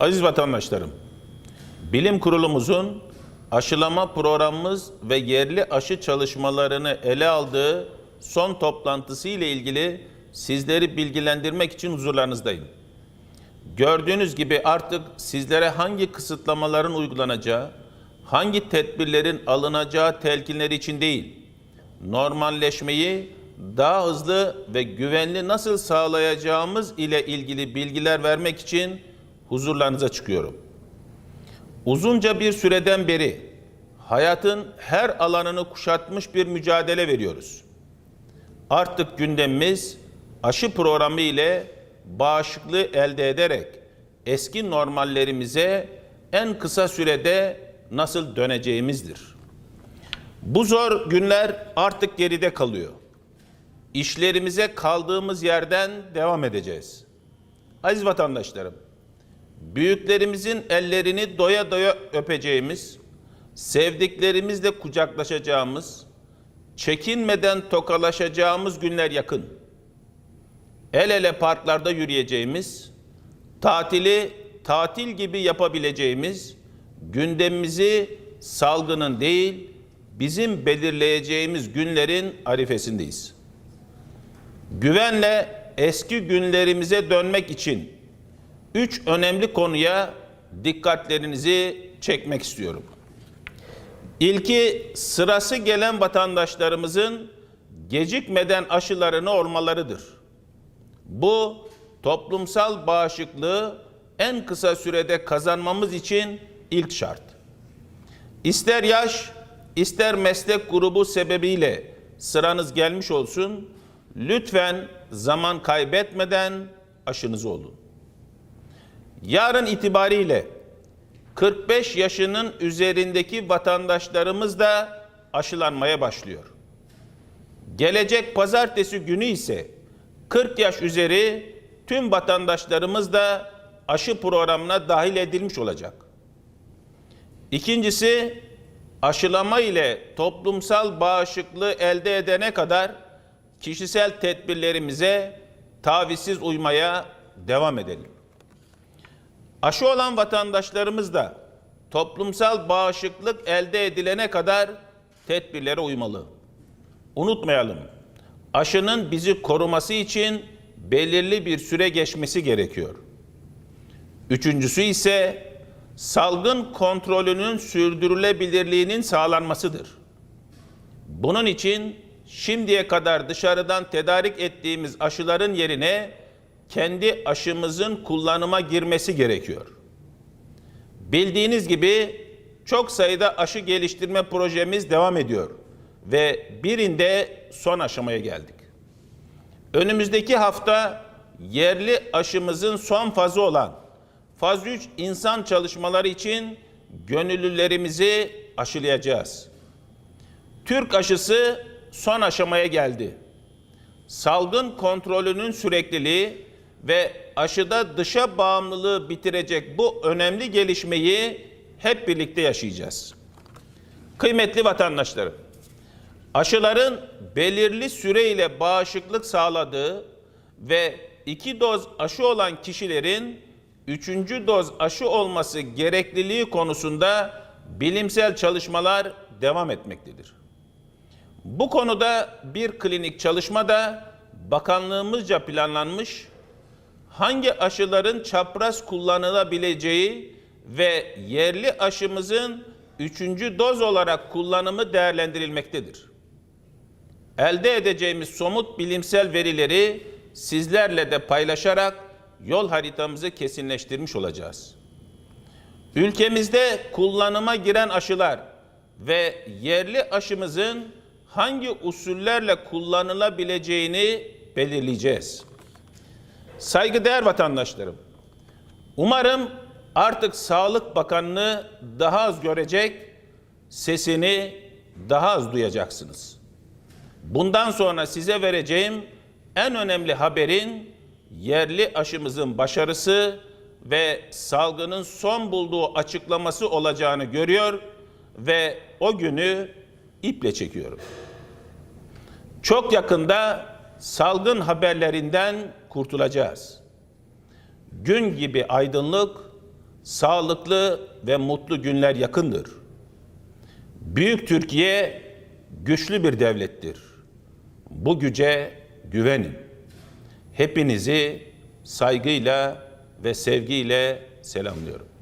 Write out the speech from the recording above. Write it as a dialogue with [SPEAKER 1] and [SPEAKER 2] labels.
[SPEAKER 1] Aziz vatandaşlarım, bilim kurulumuzun aşılama programımız ve yerli aşı çalışmalarını ele aldığı son toplantısı ile ilgili sizleri bilgilendirmek için huzurlarınızdayım. Gördüğünüz gibi artık sizlere hangi kısıtlamaların uygulanacağı, hangi tedbirlerin alınacağı telkinleri için değil, normalleşmeyi daha hızlı ve güvenli nasıl sağlayacağımız ile ilgili bilgiler vermek için huzurlarınıza çıkıyorum. Uzunca bir süreden beri hayatın her alanını kuşatmış bir mücadele veriyoruz. Artık gündemimiz aşı programı ile bağışıklığı elde ederek eski normallerimize en kısa sürede nasıl döneceğimizdir. Bu zor günler artık geride kalıyor. İşlerimize kaldığımız yerden devam edeceğiz. Aziz vatandaşlarım, büyüklerimizin ellerini doya doya öpeceğimiz, sevdiklerimizle kucaklaşacağımız, çekinmeden tokalaşacağımız günler yakın. El ele parklarda yürüyeceğimiz, tatili tatil gibi yapabileceğimiz, gündemimizi salgının değil, bizim belirleyeceğimiz günlerin arifesindeyiz. Güvenle eski günlerimize dönmek için üç önemli konuya dikkatlerinizi çekmek istiyorum. İlki sırası gelen vatandaşlarımızın gecikmeden aşılarını olmalarıdır. Bu toplumsal bağışıklığı en kısa sürede kazanmamız için ilk şart. İster yaş, ister meslek grubu sebebiyle sıranız gelmiş olsun, lütfen zaman kaybetmeden aşınızı olun. Yarın itibariyle 45 yaşının üzerindeki vatandaşlarımız da aşılanmaya başlıyor. Gelecek pazartesi günü ise 40 yaş üzeri tüm vatandaşlarımız da aşı programına dahil edilmiş olacak. İkincisi aşılama ile toplumsal bağışıklığı elde edene kadar kişisel tedbirlerimize tavizsiz uymaya devam edelim. Aşı olan vatandaşlarımız da toplumsal bağışıklık elde edilene kadar tedbirlere uymalı. Unutmayalım, aşının bizi koruması için belirli bir süre geçmesi gerekiyor. Üçüncüsü ise salgın kontrolünün sürdürülebilirliğinin sağlanmasıdır. Bunun için şimdiye kadar dışarıdan tedarik ettiğimiz aşıların yerine kendi aşımızın kullanıma girmesi gerekiyor. Bildiğiniz gibi çok sayıda aşı geliştirme projemiz devam ediyor ve birinde son aşamaya geldik. Önümüzdeki hafta yerli aşımızın son fazı olan faz 3 insan çalışmaları için gönüllülerimizi aşılayacağız. Türk aşısı son aşamaya geldi. Salgın kontrolünün sürekliliği ve aşıda dışa bağımlılığı bitirecek bu önemli gelişmeyi hep birlikte yaşayacağız. Kıymetli vatandaşlarım, aşıların belirli süreyle bağışıklık sağladığı ve iki doz aşı olan kişilerin üçüncü doz aşı olması gerekliliği konusunda bilimsel çalışmalar devam etmektedir. Bu konuda bir klinik çalışma da bakanlığımızca planlanmış, hangi aşıların çapraz kullanılabileceği ve yerli aşımızın üçüncü doz olarak kullanımı değerlendirilmektedir. Elde edeceğimiz somut bilimsel verileri sizlerle de paylaşarak yol haritamızı kesinleştirmiş olacağız. Ülkemizde kullanıma giren aşılar ve yerli aşımızın hangi usullerle kullanılabileceğini belirleyeceğiz. Saygıdeğer vatandaşlarım, umarım artık Sağlık Bakanlığı daha az görecek, sesini daha az duyacaksınız. Bundan sonra size vereceğim en önemli haberin yerli aşımızın başarısı ve salgının son bulduğu açıklaması olacağını görüyor ve o günü iple çekiyorum. Çok yakında salgın haberlerinden kurtulacağız. Gün gibi aydınlık, sağlıklı ve mutlu günler yakındır. Büyük Türkiye güçlü bir devlettir. Bu güce güvenin. Hepinizi saygıyla ve sevgiyle selamlıyorum.